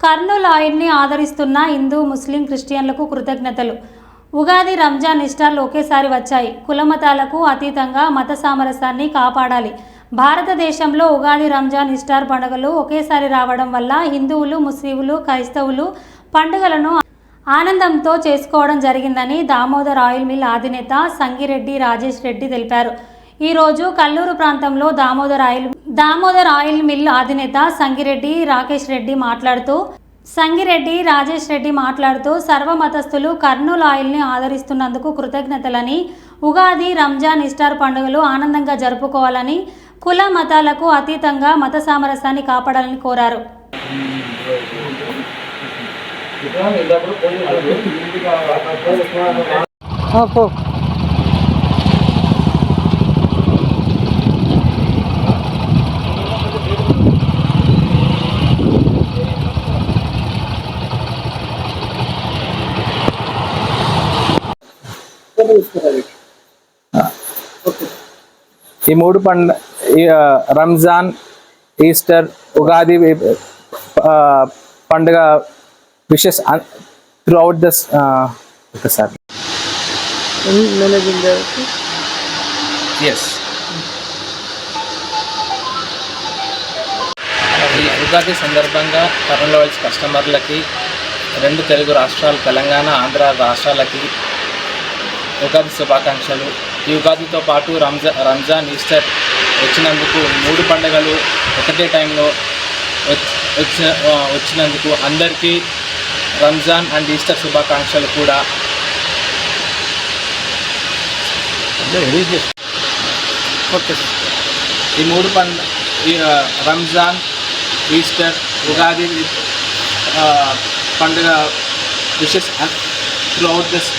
కర్నూలు ఆయిల్ని ఆదరిస్తున్న హిందూ ముస్లిం క్రిస్టియన్లకు కృతజ్ఞతలు. ఉగాది రంజాన్ ఇష్టాలు ఒకేసారి వచ్చాయి. కులమతాలకు అతీతంగా మత సామరస్యాన్ని కాపాడాలి. భారతదేశంలో ఉగాది రంజాన్ ఇస్టార్ పండుగలు ఒకేసారి రావడం వల్ల హిందువులు ముస్లింలు క్రైస్తవులు పండుగలను ఆనందంతో చేసుకోవడం జరిగిందని దామోదర్ ఆయిల్ మిల్ అధినేత సంగిరెడ్డి రాజేష్ రెడ్డి తెలిపారు. ఈరోజు కల్లూరు ప్రాంతంలో Damodar oil Damodar oil mill అధినేత సంగిరెడ్డి రాకేష్ రెడ్డి మాట్లాడుతూ సంగిరెడ్డి రాజేష్ రెడ్డి మాట్లాడుతూ సర్వమతస్థులు కర్నూలు ఆయిల్ని ఆదరిస్తున్నందుకు కృతజ్ఞతలని ఉగాది రంజాన్ ఇస్టార్ పండుగలు ఆనందంగా జరుపుకోవాలని కుల మతాలకు అతీతంగా మత సామరస్యాన్ని కాపాడాలని కోరారు. పో ఈ మూడు పండ రంజాన్ ఈస్టర్ ఉగాది పండుగ విషెస్ త్రూ అవుట్ దస్ ఒకసారి మేనేజింగ్ డైరెక్టర్ ఎస్ ఈ ఉగాది సందర్భంగా కర్నూలు వైల్స్ కస్టమర్లకి రెండు తెలుగు రాష్ట్రాలు తెలంగాణ ఆంధ్ర రాష్ట్రాలకి ఉగాది శుభాకాంక్షలు. ఈ ఉగాదితో పాటు రంజా రంజాన్ ఈస్టర్ వచ్చినందుకు మూడు పండుగలు ఒకటే టైంలో వచ్- వచ్చిన ఆ, వచ్చినందుకు అందరికీ రంజాన్ అండ్ ఈస్టర్ శుభాకాంక్షలు కూడా. ఓకే. ఈ మూడు పండ రంజాన్ ఈస్టర్ ఉగాది పండుగ విషెస్ త్రూ అవుట్ దిస్